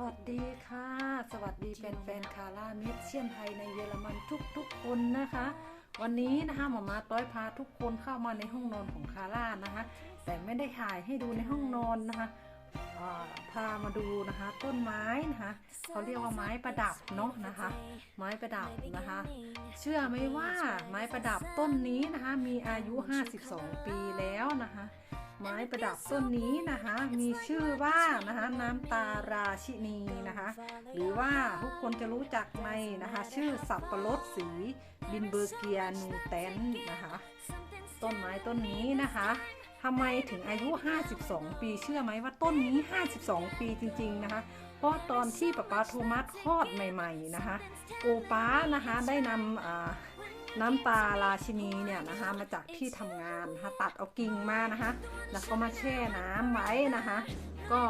วัสดีค่ะ สวัสดีแฟนๆคาร่าเมดเชียนไทยในเยอรมันทุกๆคนนะคะ วันนี้นะคะหมอมาต้อยพาทุกคนเข้ามาในห้องนอนของคาร่านะคะ แต่ไม่ได้ถ่ายให้ดูในห้องนอนนะคะพามาดูนะคะ ต้นไม้นะคะเขาเรียกว่าไม้ประดับเนาะนะคะ ไม้ประดับนะคะ เชื่อไหมว่าไม้ประดับต้นนี้นะคะ มีอายุ 52 ปีแล้วนะคะ ไม้ประดับต้นนี้นะคะ มีชื่อว่านะคะน้ำตาราชินีนะคะ หรือว่าทุกคนจะรู้จักในนะคะ ชื่อสับปะรดสีบินเบอร์เกียนูแตนนะคะ ต้นไม้ต้นนี้นะคะทำไมถึงอายุ 52 ปีเชื่อไหมว่าต้นนี้ 52 ปีจริง ๆ นะคะ เพราะตอนที่ป๊าป๊าโทมัสคลอดใหม่ ๆ นะคะโอป้านะคะได้นำอ่า น้ำตาราชินีเนี่ยนะคะมาจากที่ทำงานนะคะตัดเอากิ่งมานะคะ แล้วก็มาแช่น้ำไว้นะคะ ก็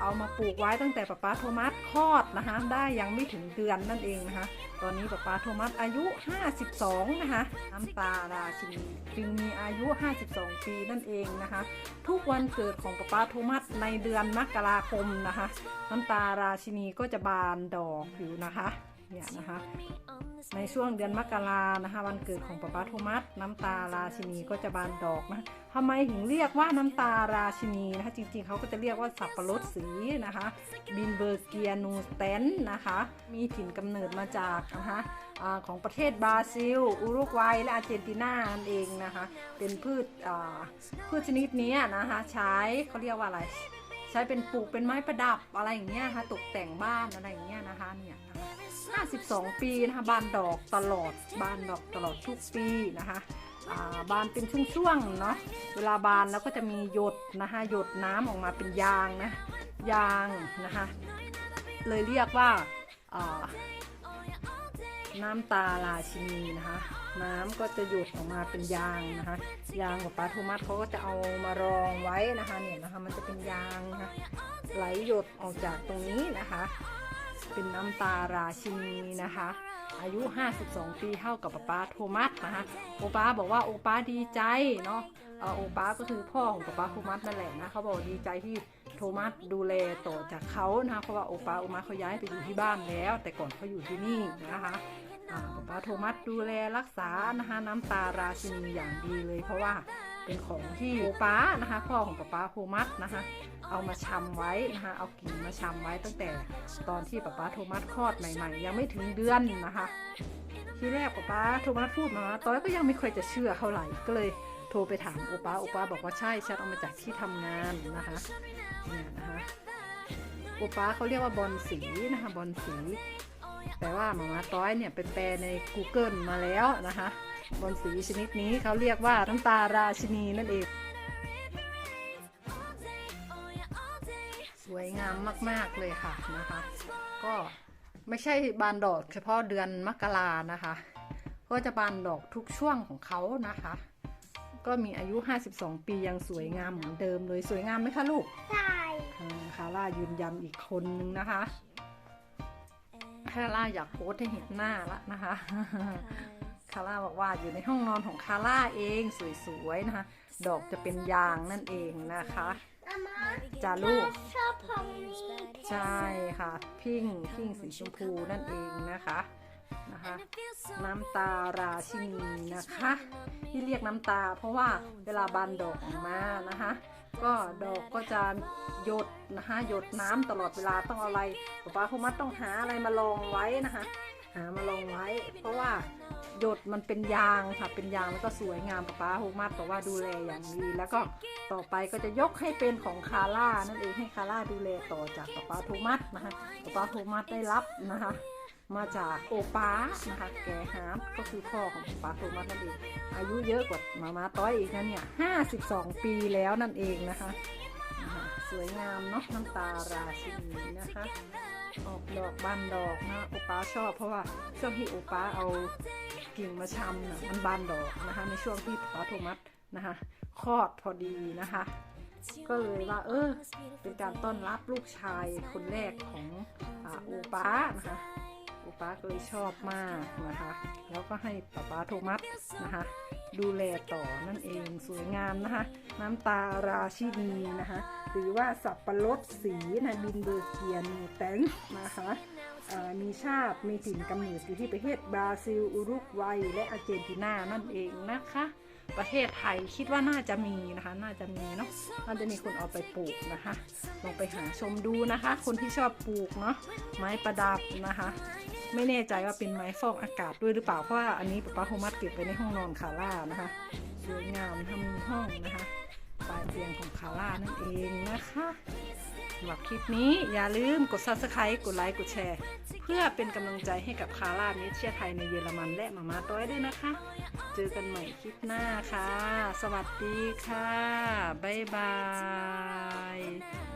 เอามาปลูกไว้ตั้งแต่ป๊าป๊าโทมัสคลอดนะคะได้ยังไม่ถึงเดือนนั่นเองนะคะ ตอนนี้ป๊าป๊าโทมัสอายุ 52 นะคะ น้ำตาราชินีจึงมีอายุ 52 ปีนั่นเองนะคะ ทุกวันเกิดของป๊าป๊าโทมัสในเดือนมกราคมนะคะ น้ำตาราชินีก็จะบานดอกอยู่นะคะเนี่ยนะคะ ในช่วงเดือนมกรานะคะวันเกิดของป๊าป๊าโทมัสน้ำตาราชินีก็จะบานดอกนะทำไมถึงเรียกว่าน้ำตาราชินีนะคะจริงๆเขาก็จะเรียกว่าสับปะรดสีนะคะบินเบอร์เกียนูสเตนนะคะมีถิ่นกำเนิดมาจากนะคะของประเทศบราซิล อุรุกวัย และอาร์เจนตินานั่นเองนะคะเป็นพืชพืชชนิดนี้นะคะใช้เขาเรียกว่าอะไร ใช้เป็นปลูกเป็นไม้ประดับอะไรอย่างเงี้ยค่ะ ตกแต่งบ้านอะไรอย่างเงี้ยนะคะเนี่ยนะคะ52ปีนะคะบานดอกตลอดบานดอกตลอดทุกปีนะคะาบานเป็นช่วงๆเนาะเวลาบานแล้วก็จะมีหยดนะคะหยดน้ำออกมาเป็นยางนะยางนะคะเลยเรียกว่าอ่า น้ำตาราชินีนะคะ น้ำก็จะหยดออกมาเป็นยางนะคะ ยางของปลาทูมัสเขาก็จะเอามารองไว้นะคะเนี่ยนะคะ มันจะเป็นยางนะคะไหลหยดออกจากตรงนี้นะคะ เป็นน้ำตาราชินีนะคะ อายุ 52 ปีเท่ากับป๊าป๊าโทมัสนะคะโอป้าบอกว่าโอป้าดีใจเนาะเออโอป้าก็คือพ่อของป๊าป๊าโทมัสนั่นแหละนะเขาบอกดีใจที่โทมัสดูแลต่อจากเขานะคะเพราะว่าโอป้าโอมาเขาย้ายไปอยู่ที่บ้านแล้ว แต่ก่อนเขาอยู่ที่นี่นะคะป๊าป๊าโทมัสดูแลรักษานะคะน้ำตาราชินีอย่างดีเลยเพราะว่า เป็นของที่ป้านะคะ พ่อของป๊าป๊าโทมัสนะคะ เอามาชำไว้นะคะ เอากิ่งมาชำไว้ตั้งแต่ตอนที่ป๊าป๊าโทมัสคลอดใหม่ๆ ยังไม่ถึงเดือนนะคะ ทีแรกป๊าป๊าโทมัสพูดมาตอนแรกก็ยังไม่เคยจะเชื่อเท่าไหร่ก็เลยโทรไปถามโอป้าโอป้าบอกว่าใช่ฉันเอามาจากที่ทำงานนะคะเนี่ยนะคะโอป้าเขาเรียกว่าบอลสีนะคะบอลสีแต่ว่าหมามาต้อยเนี่ยไปแปลใน Google มาแล้วนะคะ บอลสีชนิดนี้เขาเรียกว่าน้ำตาราชินีนั่นเอง สวยงามมาก ๆ เลยค่ะนะคะ ก็ไม่ใช่บานดอกเฉพาะเดือนมกรานะคะ ก็จะบานดอกทุกช่วงของเขานะคะ ก็มีอายุ 52 ปียังสวยงามเหมือนเดิมเลยสวยงามไหมคะลูก ใช่อ่าคาร่ายืนยันอีกคนนึงนะคะคาร่าอยากโพสต์ให้เห็นหน้าละนะคะ คาร่าบอกว่าอยู่ในห้องนอนของคาร่าเองสวยๆนะคะ ดอกจะเป็นยางนั่นเองนะคะจ้าลูกชอบของนี้ใช่ค่ะพิงพิงสีชมพูนั่นเองนะคะนะคะน้ำตาราชินีนะคะที่เรียกน้ำตา เพราะว่าเวลาบานดอกออกมานะคะ ก็ดอกก็จะหยดนะคะหยดน้ำตลอดเวลาต้องอะไรป๊าป๊าคุมัดต้องหาอะไรมาลองไว้นะคะ หามาลองไว้ เพราะว่าหยดมันเป็นยางค่ะเป็นยางแล้วก็สวยงามป๊าป๊าคุมัดบอกว่าดูแลอย่างดี แล้วก็ต่อไปก็จะยกให้เป็นของคาร่านั่นเองให้คาร่าดูแลต่อจากป๊าป๊าโทมัสนะคะป๊าป๊าโทมัสได้รับนะคะ มาจากโอป้านะคะ แกฮาร์ก็คือพ่อของป้าโทมัสนั่นเองอายุเยอะกว่ามามาต้อยอีกนะเนี่ย52ปีแล้วนั่นเองนะคะ สวยงามเนาะน้ำตาราชินีนะคะ ออกดอกบานดอกนะโอป้าชอบเพราะว่าช่วงที่โอป้าเอากิ่งมาชำนะมันบานดอกนะคะ ในช่วงที่ป้าโทมัสนะคะคลอดพอดีนะคะ ก็เลยว่า เออ เป็นการต้อนรับลูกชายคนแรกของอโอป้านะคะป๊าป๊าก็เลยชอบมากนะคะ แล้วก็ให้ป๊าป๊าโทมัสนะคะ ดูแลต่อนั่นเองสวยงามนะคะน้ำตาราชินีนะคะหรือว่าสับปะรดสีนะบินเบอร์เกียนูแตนนะคะมีชาติมีถิ่นกำเนิดอยู่ที่ประเทศบราซิล อุรุกวัย และอาร์เจนตินานั่นเองนะคะ ประเทศไทยคิดว่าน่าจะมีนะคะ น่าจะมีเนาะน่าจะมีคนเอาไปปลูกนะคะลองไปหาชมดูนะคะ คนที่ชอบปลูกเนาะไม้ประดับนะคะ ไม่แน่ใจว่าเป็นไม้ฟอกอากาศด้วยหรือเปล่า เพราะว่าอันนี้ป๊าป๊าโฮมัสเก็บไว้ในห้องนอนคาร่านะคะสวยงามทำห้องนะคะปลายเตียงของคาร่านั่นเองนะคะสำหรับคลิปนี้อย่าลืมกด subscribe กดไลค์ กดแชร์ เพื่อเป็นกำลังใจให้กับคาร่าเนเชียไทยในเยอรมันและมาม่าต้อยด้วยนะคะ เจอกันใหม่คลิปหน้าค่ะ สวัสดีค่ะ บ๊ายบาย